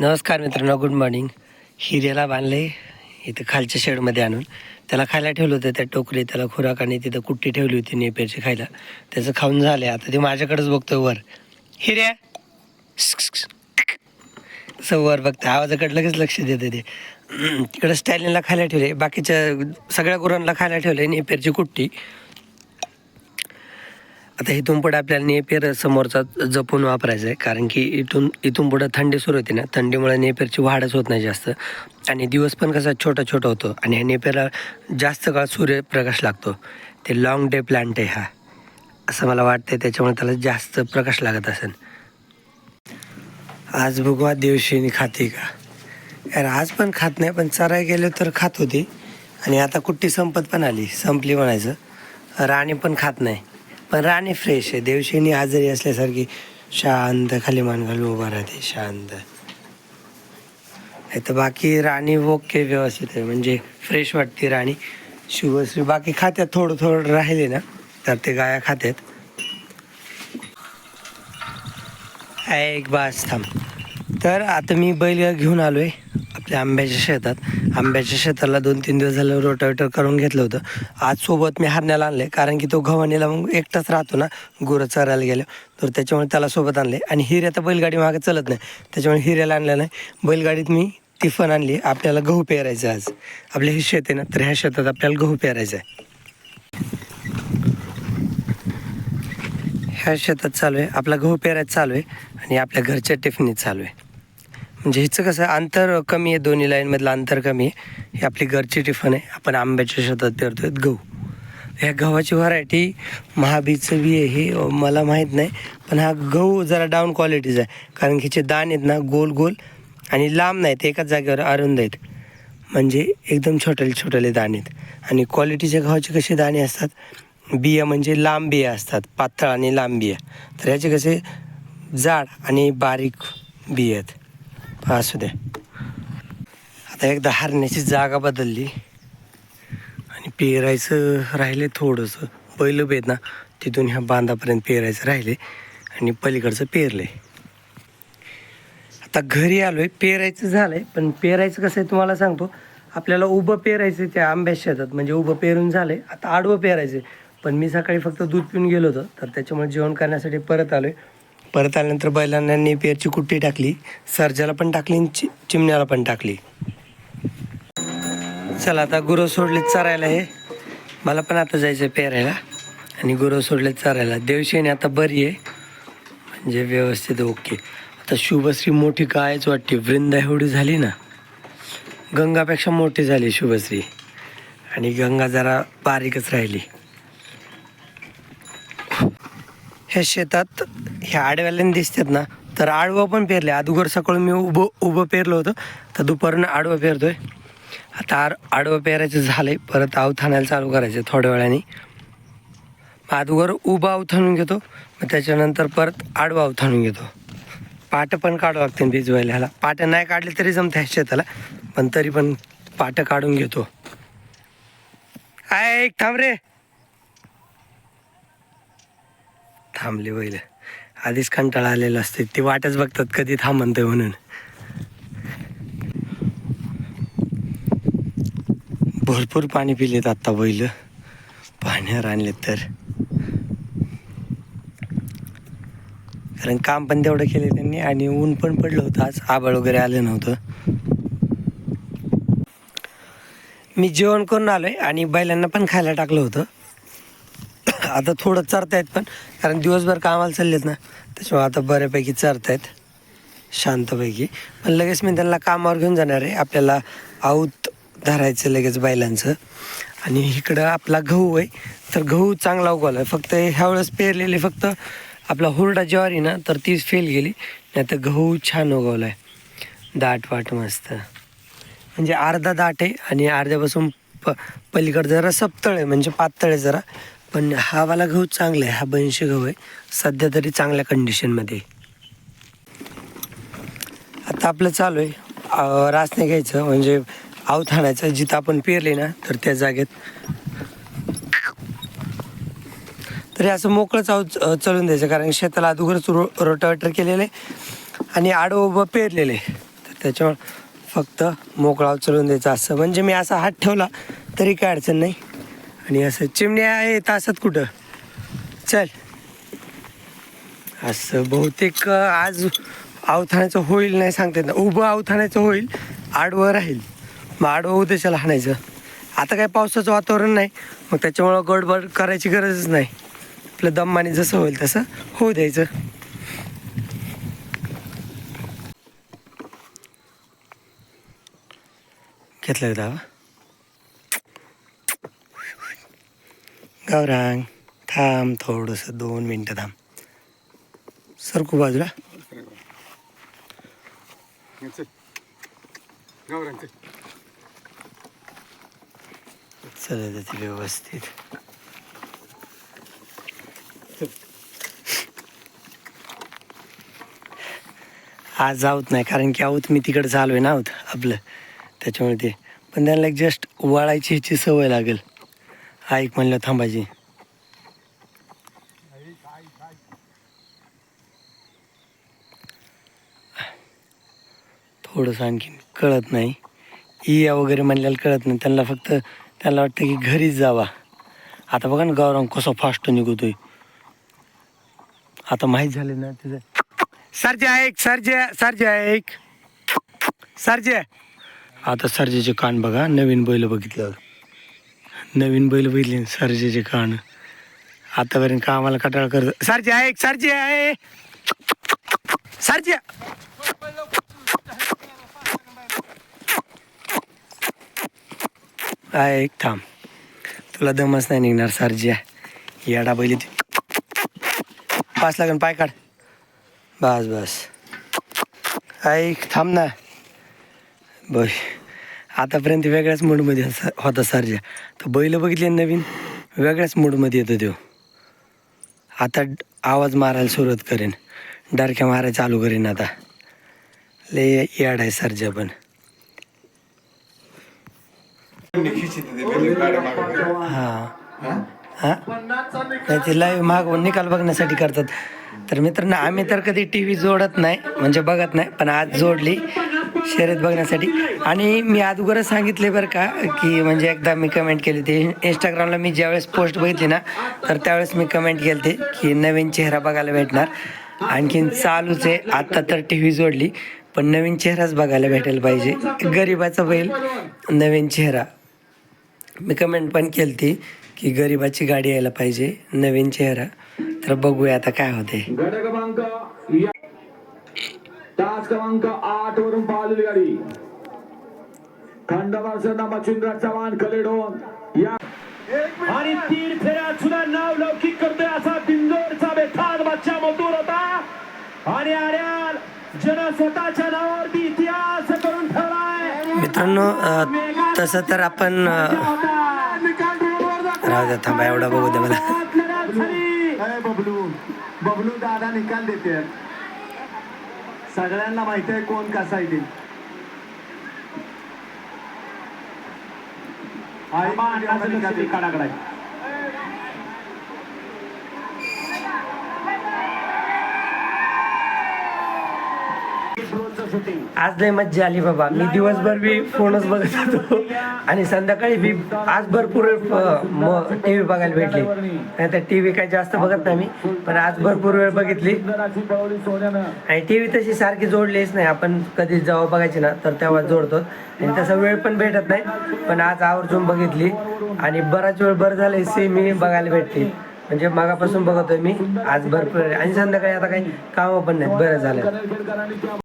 नमस्कार मित्रांनो good morning हिऱ्याला बांधले इथं खालच्या शेडमध्ये आणून. त्याला खायला ठेवलं होतं त्या टोकरी त्याला खुराक आणि तिथं कुट्टी ठेवली होती नेपेरची खायला. त्याचं खाऊन झालं आता ते माझ्याकडेच बघतोय वर. हिऱ्या असं वर बघतं आवाजाकडे लगेच लक्ष देतं ते. तिकडं स्टॅलिनला खायला ठेवले बाकीच्या सगळ्या गुरांना खायला ठेवले नेपेरची कुट्टी. आता इथून पुढे आपल्याला नेपेर समोरचा जपून वापरायचा आहे कारण की इथून इथून पुढं थंडी सुरू होते ना थंडीमुळे नेपेरची वाढच होत नाही जास्त. आणि दिवस पण कसा छोटा छोटा होतो आणि ह्या नेपेरला जास्त काळ सूर्यप्रकाश लागतो. ते लॉंग डे प्लांट आहे हा. असं मला वाटतं त्याच्यामुळे त्याला जास्त प्रकाश लागत असेल. आज बघू आज देवशिनी खाते का? यार आज पण खात नाही पण चराय गेलो तर खात होती. आणि आता कुट्टी संपत पण आली संपली म्हणायचं. राणी पण खात नाही. पण राणी फ्रेश आहे. देवशिनी आजारी असल्यासारखी शांत खाली मान घालून उभा राहते शांत. नाही तर बाकी राणी ओके व्यवस्थित आहे. म्हणजे फ्रेश वाटते राणी. शुभश्री बाकी खात्यात थोडं थोडं राहिले ना तर ते गाया खात्यात. एक बास थांब. तर आता मी बैल घेऊन आलो आहे आपल्या आंब्याच्या शेतात आंब्याच्या शेताला दोन तीन दिवस झालं रोटावेटर करून घेतलं होतं. आज सोबत मी हरण्याला आणले कारण की तो गव्हाणीला मग एकटाच राहतो ना गुरं चरायला गेलो. तर त्याच्यामुळे त्याला सोबत आणले आणि हिऱ्या तर बैलगाडी मागे चलत नाही. त्याच्यामुळे हिऱ्याला आणलं नाही. बैलगाडीत मी टिफन आणली. आपल्याला गहू पेरायचं आज. आपले हे शेत आहे ना तर ह्या शेतात आपल्याला गहू पेरायचं आहे. ह्या शेतात चालू आहे. आपला गहू पेरायचं चालू आहे. आणि आपल्या घरच्या टिफिनीत चालू आहे. म्हणजे हिचं कसं अंतर कमी आहे दोन्ही लाईनमधलं अंतर कमी आहे. ही आपली घरची टिफन आहे. आपण आंब्याच्या शेतात पेरतोय गहू. ह्या गव्हाची व्हरायटी महाबीचं बी आहे हे मला माहीत नाही पण हा गहू जरा डाऊन क्वालिटीचा आहे. कारण की हिचे दाण आहेत ना गोल गोल आणि लांब नाहीत एकाच जागेवर अरुंद आहेत. म्हणजे एकदम छोटेले छोटेले दाणे आहेत. आणि क्वालिटीच्या गव्हाचे कसे दाणे असतात? बिया म्हणजे लांब बिया असतात पातळ आणि लांब बिया. तर ह्याचे कसे जाड आणि बारीक बिया आहेत. असू द्या आता एकदा हरण्याची जागा बदलली. आणि पेरायचं राहिले थोडंसं. बैल आहेत ना तिथून ह्या बांधापर्यंत पेरायचं राहिले आणि पलीकडचं पेरले. आता घरी आलोय पेरायचं झालंय पण पेरायचं कसं आहे तुम्हाला सांगतो आपल्याला उभं पेरायचं आहे त्या आंब्या शेतात. म्हणजे उभं पेरून झालंय आता आडवं पेरायचं पण मी सकाळी फक्त दूध पिऊन गेलो होतो तर त्याच्यामुळे जेवण करण्यासाठी परत आलोय. परत आल्यानंतर बैलांना नेपियरची कुट्टी टाकली सर्जाला पण टाकली आणि चि चिमण्याला पण टाकली. चला आता गुरु सोडले चरायला हे. मला पण आता जायचं पेरायला. आणि गुरु सोडले चरायला. देवशेने आता बरी आहे. म्हणजे व्यवस्थित ओके. आता शुभश्री मोठी कायच वाटते. वृंदा एवढी झाली ना. गंगापेक्षा मोठी झाली शुभश्री. आणि गंगा जरा बारीकच राहिली. ह्या शेतात ह्या आडव्याला दिसतात ना तर आडवं पण पेरले अदुगर सकाळ मी उभं उभं पेरलं होतं तर दुपारनं आडवं पेरतोय. आता आर आडवं पेरायचं झालं आहे परत आवथाणायला चालू करायचं थोड्या वेळाने. मग अगोदर उभं आवथाणून घेतो मग त्याच्यानंतर परत आडवं आवथाणून घेतो. पाटं पण काढावं लागते भिजवायला ह्याला. पाटं नाही काढले तरी जमते ह्या शेताला पण तरी पण पाटं काढून घेतो. आय एक थांब रे. थांबले बैल. आधीच कंटाळा आलेला असते ते वाटच बघतात कधी थांबनतोय म्हणून. भरपूर पाणी पिलेत आत्ता बैल. पाण्यावर आणले तर. कारण काम पण तेवढं केले त्यांनी आणि ऊन पण पडलं होतं आज. आबाळ वगैरे आलं नव्हतं. मी जेवण करून आलोय आणि बैलांना पण खायला टाकलं होतं. आता थोडं चरतायत पण कारण दिवसभर कामाला चाललेत ना. त्याच्यामुळे आता बऱ्यापैकी चरतायत शांतपैकी. पण लगेच मी त्यांना कामावर घेऊन जाणार आहे. आपल्याला आऊत धरायचं लगेच बैलांचं. आणि इकडं आपला गहू आहे. तर गहू चांगला उगवला आहे फक्त ह्यावेळेस पेरलेले फक्त आपला हुरडा ज्वारी ना तर तीच फेल गेली. नाही तर गहू छान उगवला आहे दाट वाट मस्त. म्हणजे अर्धा दाट आहे आणि अर्ध्यापासून प पलीकडं जरा सपतळ आहे. म्हणजे पातळ आहे जरा. पण हा वाला गहू चांगला आहे हा बनशी गहू आहे. सध्या तरी चांगल्या कंडिशनमध्ये आता आपलं चालू आहे. रासने घ्यायचं म्हणजे आवत आणायचं जिथं आपण पेरले ना तर त्या जागेत. तरी असं मोकळंच आऊत चलून द्यायचं कारण शेताला अगोदरच रो रोटावेटर केलेलं आहे आणि आडो उभं पेरलेलं आहे. तर त्याच्यामुळं फक्त मोकळा उचलून द्यायचा असं. म्हणजे मी असा हात ठेवला तरी काय अडचण नाही. आणि असं चिमण्या आहे तासात कुठं? चल. असं बहुतेक आज अवथाण्याचं होईल नाही सांगता येत. उभं अवथाण्याचं होईल आडवं राहील. मग आडवं उद्देशाला हाणायचं. आता काय पावसाचं वातावरण नाही मग त्याच्यामुळं गडबड करायची गरजच नाही. आपलं दममाने जसं होईल तसं होऊ द्यायचं. घेतलं दावा? गौरांग थांब थोडंसं दोन मिनटं थांब. सरकू बाजूला. चल. जाते व्यवस्थित. आज जाऊत नाही कारण की आहोत मी तिकडे चालू आहे ना आहोत आपलं. त्याच्यामुळे ते. पण त्यांना एक जस्ट वळायची ह्याची सवय लागेल. ऐक म्हणलं थांबायची. थोडंसं आणखीन कळत नाही. इया वगैरे म्हणल्याला कळत नाही. त्यांना फक्त त्यांना वाटतं की घरीच जावा. आता बघा ना गौरव कसं फास्ट निघतोय. आता माहीत झाले ना तिचं सरजे ऐक सरजे सरजे ऐक. सरजे. आता सरजेचे कान बघा नवीन बैल बघितल्यावर. नवीन बैल बघितले सरजेचे कान. आतापर्यंत कामाला कटाळ करत सरजे आहे सारजी आहे. सरजे. ऐक थांब. तुला दमच नाही निघणार सरजिया येडा बैल ते पाच लागन पाय काढ. बस बस. ऐक थांब ना. बस. आतापर्यंत वेगळ्याच मूडमध्ये होता सरजा. तर बैल बघितले नवीन वेगळ्याच मूडमध्ये येतो तो. आता आवाज मारायला सुरुवात करेन. डरक्या मारायला चालू करेन आता. लय याड आहे सरजा पण. हां. हां? नाही ते लाईव्ह माग निकाल बघण्यासाठी करतात. तर मित्रांनो आम्ही तर कधी टी व्ही जोडत नाही म्हणजे बघत नाही पण आज जोडली. शर्यत बघण्यासाठी. आणि मी अगोदरच सांगितले बरं का की म्हणजे एकदा मी कमेंट केली ते इंस्टाग्रामला मी ज्यावेळेस पोस्ट बघितली ना तर त्यावेळेस मी कमेंट केली होती की नवीन चेहरा बघायला भेटणार. आणखीन चालूच आहे आत्ता तर टी व्ही जोडली पण नवीन चेहराच बघायला भेटायला पाहिजे. गरिबाचा बैल नवीन चेहरा. मी कमेंट पण केली होती की गरिबाची गाडी यायला पाहिजे नवीन चेहरा. तर बघूया आता काय होते क्रमांक क्रमांक आठ वरून पाहिलेली गाडी. खंडवारचं नाव मच्छिंद्र चव्हाण कलेडोन या आणि तीन फेऱ्यात सुद्धा नाव लौकिक करतोय असा बिंदोरचा बेताज बच्चा मजदूर होता. आणि आर्याल जन स्वतःच्या नावावरती इतिहास करून ठेवलाय. मित्रांनो तसं तर आपण राहू द्या थांबा एवढा बघू द्या मला. बबलू बबलू दादा निकाल देते सगळ्यांना माहिती आहे कोण कसा आहे ते काढाकडा आज लय मज्जा आली बाबा. मी दिवसभर बी फोनच बघत होतो. आणि संध्याकाळी बी आज भरपूर टी व्ही बघायला भेटली. नाही तर टी व्ही काही जास्त बघत नाही मी पण आज भरपूर वेळ बघितली. आणि टी व्ही तशी सारखी जोडलीच नाही. आपण कधी जेव्हा बघायची ना तर तेव्हा जोडतो. आणि तसा वेळ पण भेटत नाही. पण आज आवर्जून बघितली. आणि बराच वेळ बरं झालं सेमी बघायला भेटली. म्हणजे मागापासून बघतोय मी. आज भरपूर आणि संध्याकाळी आता काही कामं पण नाहीत. बरं झालं.